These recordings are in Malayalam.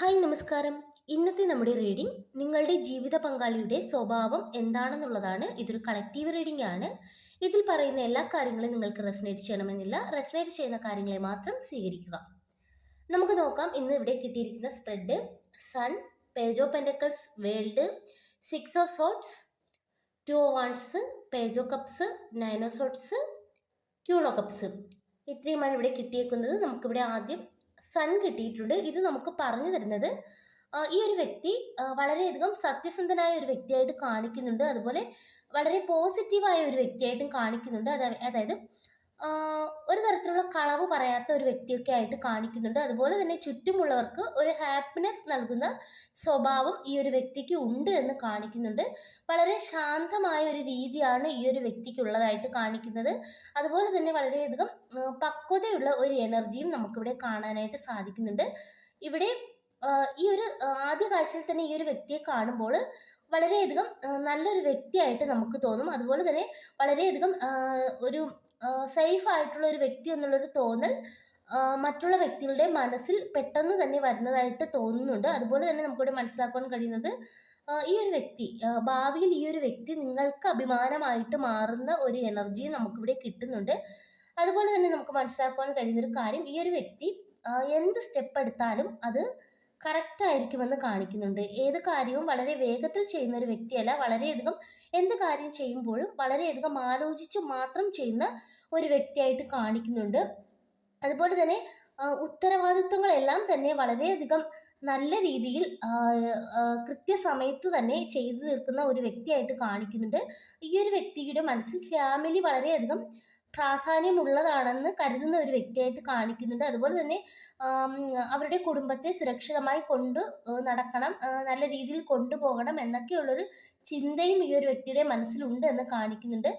ഹായ് നമസ്കാരം. ഇന്നത്തെ നമ്മുടെ റീഡിംഗ് നിങ്ങളുടെ ജീവിത പങ്കാളിയുടെ സ്വഭാവം എന്താണെന്നുള്ളതാണ്. ഇതൊരു കളക്റ്റീവ് റീഡിംഗ് ആണ്. ഇതിൽ പറയുന്ന എല്ലാ കാര്യങ്ങളും നിങ്ങൾക്ക് റെസനേറ്റ് ചെയ്യണമെന്നില്ല. റെസനേറ്റ് ചെയ്യുന്ന കാര്യങ്ങളെ മാത്രം സ്വീകരിക്കുക. നമുക്ക് നോക്കാം. ഇന്ന് ഇവിടെ കിട്ടിയിരിക്കുന്ന spread sun page of pentacles world six of swords two of wands page of cups nine swords queen of cups ഇത്രയുമാണ് ഇവിടെ കിട്ടിയേക്കുന്നത്. നമുക്കിവിടെ ആദ്യം സൺ കിട്ടിയിട്ടുണ്ട്. ഇത് നമുക്ക് പറഞ്ഞു തരുന്നത് ഈ ഒരു വ്യക്തി വളരെയധികം സത്യസന്ധനായ ഒരു വ്യക്തിയായിട്ട് കാണിക്കുന്നുണ്ട്. അതുപോലെ വളരെ പോസിറ്റീവായ ഒരു വ്യക്തിയായിട്ടും കാണിക്കുന്നുണ്ട്. അതായത് ഒരു തരത്തിലുള്ള കളവ് പറയാത്ത ഒരു വ്യക്തിയൊക്കെ ആയിട്ട് കാണിക്കുന്നുണ്ട്. അതുപോലെ തന്നെ ചുറ്റുമുള്ളവർക്ക് ഒരു ഹാപ്പിനെസ് നൽകുന്ന സ്വഭാവം ഈ ഒരു വ്യക്തിക്ക് ഉണ്ട് എന്ന് കാണിക്കുന്നുണ്ട്. വളരെ ശാന്തമായ ഒരു രീതിയാണ് ഈ ഒരു വ്യക്തിക്ക് ഉള്ളതായിട്ട് കാണിക്കുന്നത്. അതുപോലെ തന്നെ വളരെയധികം പക്വതയുള്ള ഒരു എനർജിയും നമുക്കിവിടെ കാണാനായിട്ട് സാധിക്കുന്നുണ്ട്. ഇവിടെ ഈ ഒരു ആദ്യ കാഴ്ചയിൽ തന്നെ ഈ ഒരു വ്യക്തിയെ കാണുമ്പോൾ വളരെയധികം നല്ലൊരു വ്യക്തിയായിട്ട് നമുക്ക് തോന്നും. അതുപോലെ തന്നെ വളരെയധികം ഒരു സേഫ് ആയിട്ടുള്ള ഒരു വ്യക്തി എന്നുള്ളൊരു തോന്നൽ മറ്റുള്ള വ്യക്തികളുടെ മനസ്സിൽ പെട്ടെന്ന് തന്നെ വരുന്നതായിട്ട് തോന്നുന്നുണ്ട്. അതുപോലെ തന്നെ നമുക്കിവിടെ മനസ്സിലാക്കാൻ കഴിയുന്നത് ഈ ഒരു വ്യക്തി ഭാവിയിൽ ഈ ഒരു വ്യക്തി നിങ്ങൾക്ക് അഭിമാനമായിട്ട് മാറുന്ന ഒരു എനർജി നമുക്കിവിടെ കിട്ടുന്നുണ്ട്. അതുപോലെ തന്നെ നമുക്ക് മനസ്സിലാക്കാൻ കഴിയുന്ന ഒരു കാര്യം ഈ ഒരു വ്യക്തി എന്ത് സ്റ്റെപ്പ് എടുത്താലും അത് കറക്റ്റ് ആയിരിക്കുമെന്ന് കാണിക്കുന്നുണ്ട്. ഏത് കാര്യവും വളരെ വേഗത്തിൽ ചെയ്യുന്ന ഒരു വ്യക്തിയല്ല. വളരെയധികം എന്ത് കാര്യം ചെയ്യുമ്പോഴും വളരെയധികം ആലോചിച്ച് മാത്രം ചെയ്യുന്ന ഒരു വ്യക്തിയായിട്ട് കാണിക്കുന്നുണ്ട്. അതുപോലെ തന്നെ ഉത്തരവാദിത്വങ്ങളെല്ലാം തന്നെ വളരെയധികം നല്ല രീതിയിൽ കൃത്യസമയത്ത് തന്നെ ചെയ്തു തീർക്കുന്ന ഒരു വ്യക്തിയായിട്ട് കാണിക്കുന്നുണ്ട്. ഈ ഒരു വ്യക്തിയുടെ മനസ്സിൽ ഫാമിലി വളരെയധികം പ്രാധാന്യമുള്ളതാണെന്ന് കരുതുന്ന ഒരു വ്യക്തിയായിട്ട് കാണിക്കുന്നുണ്ട്. അതുപോലെ തന്നെ അവരുടെ കുടുംബത്തെ സുരക്ഷിതമായി കൊണ്ട് നടക്കണം നല്ല രീതിയിൽ കൊണ്ടുപോകണം എന്നൊക്കെയുള്ളൊരു ചിന്തയും ഈ ഒരു വ്യക്തിയുടെ മനസ്സിലുണ്ട് എന്ന് കാണിക്കുന്നുണ്ട്.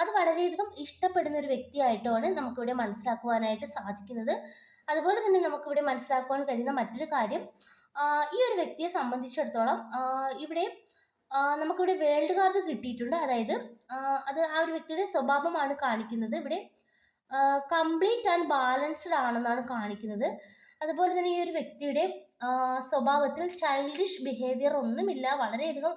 അത് വളരെയധികം ഇഷ്ടപ്പെടുന്ന ഒരു വ്യക്തിയായിട്ടാണ് നമുക്കിവിടെ മനസ്സിലാക്കുവാനായിട്ട് സാധിക്കുന്നത്. അതുപോലെ തന്നെ നമുക്കിവിടെ മനസ്സിലാക്കുവാൻ കഴിയുന്ന മറ്റൊരു കാര്യം ഈ ഒരു വ്യക്തിയെ സംബന്ധിച്ചിടത്തോളം ഇവിടെ നമുക്കിവിടെ വേൾഡ് കാർഡ് കിട്ടിയിട്ടുണ്ട്. അതായത് അത് ആ ഒരു വ്യക്തിയുടെ സ്വഭാവമാണ് കാണിക്കുന്നത്. ഇവിടെ കംപ്ലീറ്റ് ആൻഡ് ബാലൻസ്ഡ് ആണെന്നാണ് കാണിക്കുന്നത്. അതുപോലെ തന്നെ ഈ ഒരു വ്യക്തിയുടെ സ്വഭാവത്തിൽ ചൈൽഡിഷ് ബിഹേവിയർ ഒന്നുമില്ല. വളരെയധികം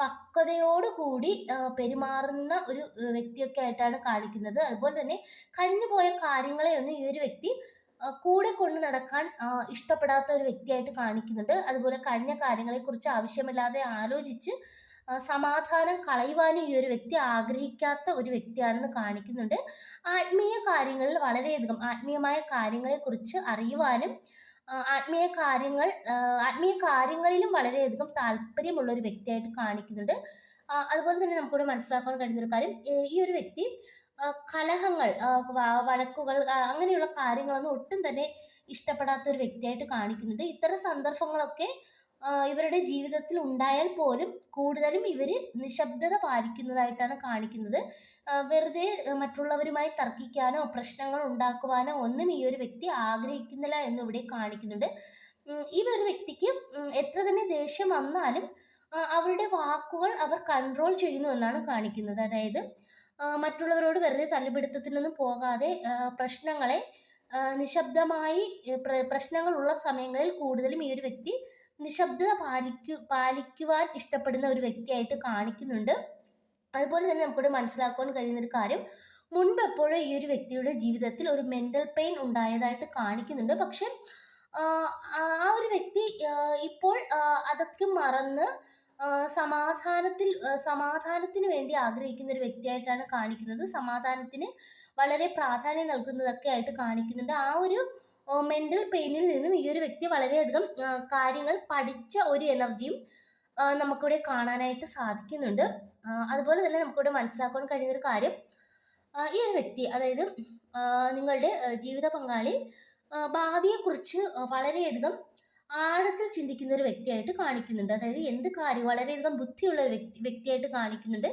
പക്വതയോടുകൂടി പെരുമാറുന്ന ഒരു വ്യക്തിയൊക്കെ ആയിട്ടാണ് കാണിക്കുന്നത്. അതുപോലെ തന്നെ കഴിഞ്ഞു പോയ കാര്യങ്ങളെ ഒന്നും ഈ ഒരു വ്യക്തി കൂടെ കൊണ്ട് നടക്കാൻ ഇഷ്ടപ്പെടാത്ത ഒരു വ്യക്തിയായിട്ട് കാണിക്കുന്നുണ്ട്. അതുപോലെ കഴിഞ്ഞ കാര്യങ്ങളെക്കുറിച്ച് ആവശ്യമില്ലാതെ ആലോചിച്ച് സമാധാനം കളയുവാനും ഈ ഒരു വ്യക്തി ആഗ്രഹിക്കാത്ത ഒരു വ്യക്തിയാണെന്ന് കാണിക്കുന്നുണ്ട്. ആത്മീയ കാര്യങ്ങളിൽ വളരെയധികം ആത്മീയമായ കാര്യങ്ങളെക്കുറിച്ച് അറിയുവാനും ആത്മീയ കാര്യങ്ങൾ ആത്മീയ കാര്യങ്ങളിലും വളരെയധികം താല്പര്യമുള്ള ഒരു വ്യക്തിയായിട്ട് കാണിക്കുന്നുണ്ട്. അതുപോലെ തന്നെ നമുക്കിവിടെ മനസ്സിലാക്കാൻ കഴിയുന്ന ഒരു കാര്യം ഈ ഒരു വ്യക്തി കലഹങ്ങൾ വഴക്കുകൾ അങ്ങനെയുള്ള കാര്യങ്ങളൊന്നും ഒട്ടും തന്നെ ഇഷ്ടപ്പെടാത്ത ഒരു വ്യക്തിയായിട്ട് കാണിക്കുന്നുണ്ട്. ഇത്തരം സന്ദർഭങ്ങളൊക്കെ ഇവരുടെ ജീവിതത്തിൽ ഉണ്ടായാൽ പോലും കൂടുതലും ഇവർ നിശബ്ദത പാലിക്കുന്നതായിട്ടാണ് കാണിക്കുന്നത്. വെറുതെ മറ്റുള്ളവരുമായി തർക്കിക്കാനോ പ്രശ്നങ്ങൾ ഉണ്ടാക്കുവാനോ ഒന്നും ഈ ഒരു വ്യക്തി ആഗ്രഹിക്കുന്നില്ല എന്ന് ഇവിടെ കാണിക്കുന്നുണ്ട് ഈ ഒരു വ്യക്തിക്ക് എത്ര തന്നെ ദേഷ്യം വന്നാലും അവരുടെ വാക്കുകൾ അവർ കൺട്രോൾ ചെയ്യുന്നു എന്നാണ് കാണിക്കുന്നത്. അതായത് മറ്റുള്ളവരോട് വെറുതെ തല്ലുപിടുത്തത്തിനൊന്നും പോകാതെ പ്രശ്നങ്ങളെ നിശബ്ദമായി പ്രശ്നങ്ങളുള്ള സമയങ്ങളിൽ കൂടുതലും ഈ ഒരു വ്യക്തി നിശബ്ദത പാലിക്കു പാലിക്കുവാൻ ഇഷ്ടപ്പെടുന്ന ഒരു വ്യക്തിയായിട്ട് കാണിക്കുന്നുണ്ട്. അതുപോലെ തന്നെ നമുക്കിവിടെ മനസ്സിലാക്കുവാൻ കഴിയുന്ന ഒരു കാര്യം മുൻപ് എപ്പോഴും ഈ ഒരു വ്യക്തിയുടെ ജീവിതത്തിൽ ഒരു മെന്റൽ പെയിൻ ഉണ്ടായതായിട്ട് കാണിക്കുന്നുണ്ട്. പക്ഷെ ആ ഒരു വ്യക്തി ഇപ്പോൾ അതൊക്കെ മറന്ന് സമാധാനത്തിൽ സമാധാനത്തിന് വേണ്ടി ആഗ്രഹിക്കുന്ന ഒരു വ്യക്തിയായിട്ടാണ് കാണിക്കുന്നത്. സമാധാനത്തിന് വളരെ പ്രാധാന്യം നൽകുന്നതൊക്കെ ആയിട്ട് കാണിക്കുന്നുണ്ട്. ആ ഒരു മെന്റൽ പെയിനിൽ നിന്നും ഈ ഒരു വ്യക്തി വളരെയധികം കാര്യങ്ങൾ പഠിച്ച ഒരു എനർജിയും നമുക്കിവിടെ കാണാനായിട്ട് സാധിക്കുന്നുണ്ട്. അതുപോലെ തന്നെ നമുക്കിവിടെ മനസ്സിലാക്കാൻ കഴിയുന്ന ഒരു കാര്യം ഈ ഒരു വ്യക്തി അതായത് നിങ്ങളുടെ ജീവിത പങ്കാളി ഭാവിയെക്കുറിച്ച് വളരെയധികം ആഴത്തിൽ ചിന്തിക്കുന്ന ഒരു വ്യക്തിയായിട്ട് കാണിക്കുന്നുണ്ട്. അതായത് എന്ത് കാര്യവും വളരെയധികം ബുദ്ധിയുള്ള ഒരു വ്യക്തി വ്യക്തിയായിട്ട് കാണിക്കുന്നുണ്ട്.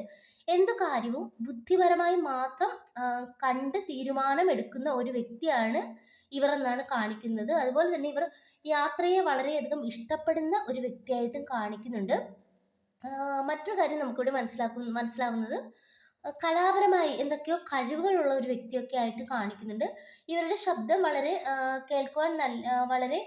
എന്ത് കാര്യവും ബുദ്ധിപരമായി മാത്രം കണ്ട് തീരുമാനമെടുക്കുന്ന ഒരു വ്യക്തിയാണ് ഇവർ എന്നാണ് കാണിക്കുന്നത്. അതുപോലെ തന്നെ ഇവർ യാത്രയെ വളരെയധികം ഇഷ്ടപ്പെടുന്ന ഒരു വ്യക്തിയായിട്ടും കാണിക്കുന്നുണ്ട്. മറ്റൊരു കാര്യം നമുക്കിവിടെ മനസ്സിലാക്കുന്ന മനസ്സിലാവുന്നത് കലാപരമായി എന്തൊക്കെയോ കഴിവുകളുള്ള ഒരു വ്യക്തിയൊക്കെ ആയിട്ട് കാണിക്കുന്നുണ്ട്. ഇവരുടെ ശബ്ദം വളരെ കേൾക്കുവാൻ നല്ല വളരെ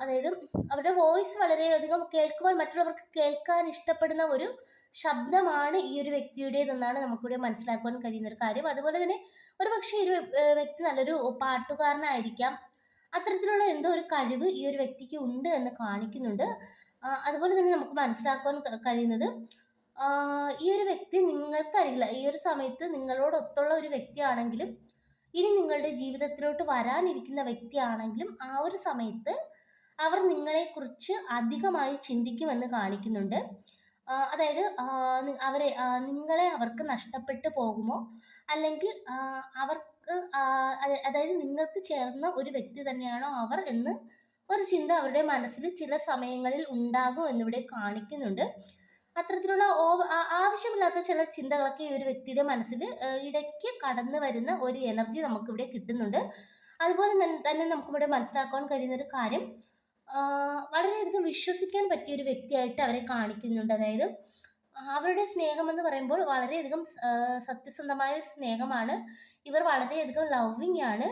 അതായത് അവരുടെ വോയിസ് വളരെയധികം കേൾക്കുവാൻ മറ്റുള്ളവർക്ക് കേൾക്കാൻ ഇഷ്ടപ്പെടുന്ന ഒരു ശബ്ദമാണ് ഈ ഒരു വ്യക്തിയുടേതെന്നാണ് നമുക്കിവിടെ മനസ്സിലാക്കുവാൻ കഴിയുന്ന ഒരു കാര്യം. അതുപോലെ തന്നെ ഒരു പക്ഷേ ഒരു വ്യക്തി നല്ലൊരു പാട്ടുകാരനായിരിക്കാം. അത്തരത്തിലുള്ള എന്തോ ഒരു കഴിവ് ഈ ഒരു വ്യക്തിക്ക് ഉണ്ട് എന്ന് കാണിക്കുന്നുണ്ട്. അതുപോലെ തന്നെ നമുക്ക് മനസ്സിലാക്കാൻ കഴിയുന്നത് ഈ ഒരു വ്യക്തി നിങ്ങൾക്കറിയില്ല. ഈ ഒരു സമയത്ത് നിങ്ങളോടൊത്തുള്ള ഒരു വ്യക്തിയാണെങ്കിലും ഇനി നിങ്ങളുടെ ജീവിതത്തിലോട്ട് വരാനിരിക്കുന്ന വ്യക്തിയാണെങ്കിലും ആ ഒരു സമയത്ത് അവർ നിങ്ങളെക്കുറിച്ച് അധികമായി ചിന്തിക്കുമെന്ന് കാണിക്കുന്നുണ്ട്. അതായത് അവരെ നിങ്ങളെ അവർക്ക് നഷ്ടപ്പെട്ടു പോകുമോ? അല്ലെങ്കിൽ അവർക്ക് അതായത് നിങ്ങൾക്ക് ചേർന്ന ഒരു വ്യക്തി തന്നെയാണോ അവർ എന്ന് ഒരു ചിന്ത അവരുടെ മനസ്സിൽ ചില സമയങ്ങളിൽ ഉണ്ടാകും എന്നിവിടെ കാണിക്കുന്നുണ്ട്. അത്തരത്തിലുള്ള ആവശ്യമില്ലാത്ത ചില ചിന്തകളൊക്കെ ഈ ഒരു വ്യക്തിയുടെ മനസ്സിൽ ഇടയ്ക്ക് കടന്നു വരുന്ന ഒരു എനർജി നമുക്കിവിടെ കിട്ടുന്നുണ്ട്. അതുപോലെ തന്നെ നമുക്കിവിടെ മനസ്സിലാക്കാൻ കഴിയുന്ന ഒരു കാര്യം വളരെയധികം വിശ്വസിക്കാൻ പറ്റിയ ഒരു വ്യക്തിയായിട്ട് അവരെ കാണിക്കുന്നുണ്ട്. അതായത് അവരുടെ സ്നേഹം എന്ന് പറയുമ്പോൾ വളരെയധികം സത്യസന്ധമായ സ്നേഹമാണ്. ഇവർ വളരെയധികം ലവിങ് ആണ്.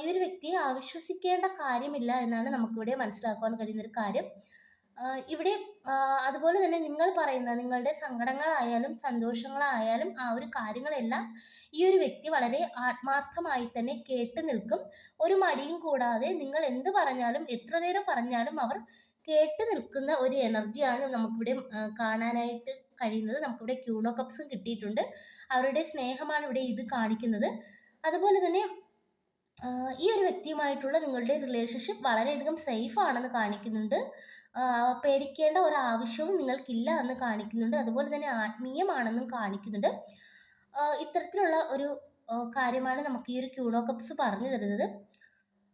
ഈ ഒരു വ്യക്തിയെ അവിശ്വസിക്കേണ്ട കാര്യമില്ല എന്നാണ് നമുക്കിവിടെ മനസ്സിലാക്കുവാൻ കഴിയുന്ന ഒരു കാര്യം. ഇവിടെ അതുപോലെ തന്നെ നിങ്ങൾ പറയുന്ന നിങ്ങളുടെ സങ്കടങ്ങളായാലും സന്തോഷങ്ങളായാലും ആ ഒരു കാര്യങ്ങളെല്ലാം ഈ ഒരു വ്യക്തി വളരെ ആത്മാർത്ഥമായി തന്നെ കേട്ട് നിൽക്കും. ഒരു മടിയും കൂടാതെ നിങ്ങൾ എന്ത് പറഞ്ഞാലും എത്ര നേരം പറഞ്ഞാലും അവർ കേട്ട് നിൽക്കുന്ന ഒരു എനർജിയാണ് നമുക്കിവിടെ കാണാനായിട്ട് കഴിയുന്നത്. നമുക്കിവിടെ ക്യൂണോ കപ്സും കിട്ടിയിട്ടുണ്ട്. അവരുടെ സ്നേഹമാണ് ഇവിടെ ഇത് കാണിക്കുന്നത്. അതുപോലെ തന്നെ ഈ ഒരു വ്യക്തിയുമായിട്ടുള്ള നിങ്ങളുടെ റിലേഷൻഷിപ്പ് വളരെയധികം സേഫ് ആണെന്ന് കാണിക്കുന്നുണ്ട്. പേടിക്കേണ്ട ഒരാവശ്യവും നിങ്ങൾക്കില്ല എന്ന് കാണിക്കുന്നുണ്ട്. അതുപോലെ തന്നെ ആത്മീയമാണെന്നും കാണിക്കുന്നുണ്ട്. ഇത്തരത്തിലുള്ള ഒരു കാര്യമാണ് നമുക്ക് ഈ ഒരു ക്യൂഡോ കപ്സ് പറഞ്ഞു തരുന്നത്.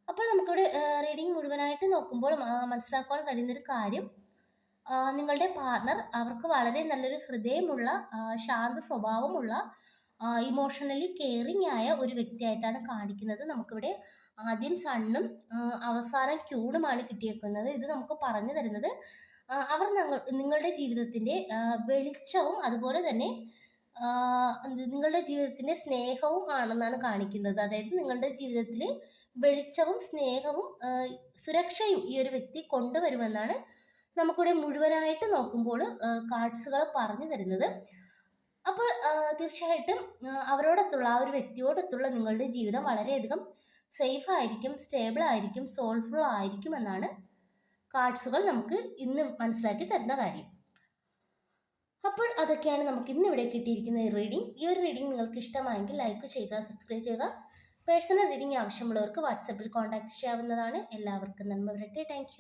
അപ്പോൾ നമുക്കിവിടെ റീഡിങ് മുഴുവനായിട്ട് നോക്കുമ്പോൾ മനസ്സിലാക്കുവാൻ കഴിയുന്നൊരു കാര്യം നിങ്ങളുടെ പാർട്ണർ അവർക്ക് വളരെ നല്ലൊരു ഹൃദയമുള്ള ശാന്ത സ്വഭാവമുള്ള ഇമോഷണലി കെയറിങ് ആയ ഒരു വ്യക്തിയായിട്ടാണ് കാണിക്കുന്നത് നമുക്കിവിടെ ആദ്യം സണ്ണും അവസാനം ക്യൂണുമാണ് കിട്ടിയേക്കുന്നത്. ഇത് നമുക്ക് പറഞ്ഞു തരുന്നത് അവർ ഞങ്ങൾ നിങ്ങളുടെ ജീവിതത്തിന്റെ വെളിച്ചവും അതുപോലെ തന്നെ നിങ്ങളുടെ ജീവിതത്തിന്റെ സ്നേഹവും ആണെന്നാണ് കാണിക്കുന്നത്. അതായത് നിങ്ങളുടെ ജീവിതത്തിൽ വെളിച്ചവും സ്നേഹവും സുരക്ഷയും ഈ ഒരു വ്യക്തി കൊണ്ടുവരുമെന്നാണ് നമുക്കിവിടെ മുഴുവനായിട്ട് നോക്കുമ്പോൾ കാർഡ്സുകൾ പറഞ്ഞു തരുന്നത്. അപ്പോൾ തീർച്ചയായിട്ടും അവരോടൊത്തുള്ള ആ ഒരു വ്യക്തിയോടൊത്തുള്ള നിങ്ങളുടെ ജീവിതം വളരെയധികം സേഫ് ആയിരിക്കും സ്റ്റേബിൾ ആയിരിക്കും സോൾഫുൾ ആയിരിക്കും എന്നാണ് കാർഡ്സുകൾ നമുക്ക് ഇന്ന് മനസ്സിലാക്കി തരുന്ന കാര്യം. അപ്പോൾ അതൊക്കെയാണ് നമുക്ക് ഇന്ന് ഇവിടെ കിട്ടിയിരിക്കുന്ന റീഡിംഗ് ഈ ഒരു റീഡിംഗ് നിങ്ങൾക്ക് ഇഷ്ടമായെങ്കിൽ ലൈക്ക് ചെയ്യുക സബ്സ്ക്രൈബ് ചെയ്യുക. പേഴ്സണൽ റീഡിംഗ് ആവശ്യമുള്ളവർക്ക് വാട്സപ്പിൽ കോൺടാക്ട് ചെയ്യാവുന്നതാണ്. എല്ലാവർക്കും നന്മ വരട്ടെ. താങ്ക്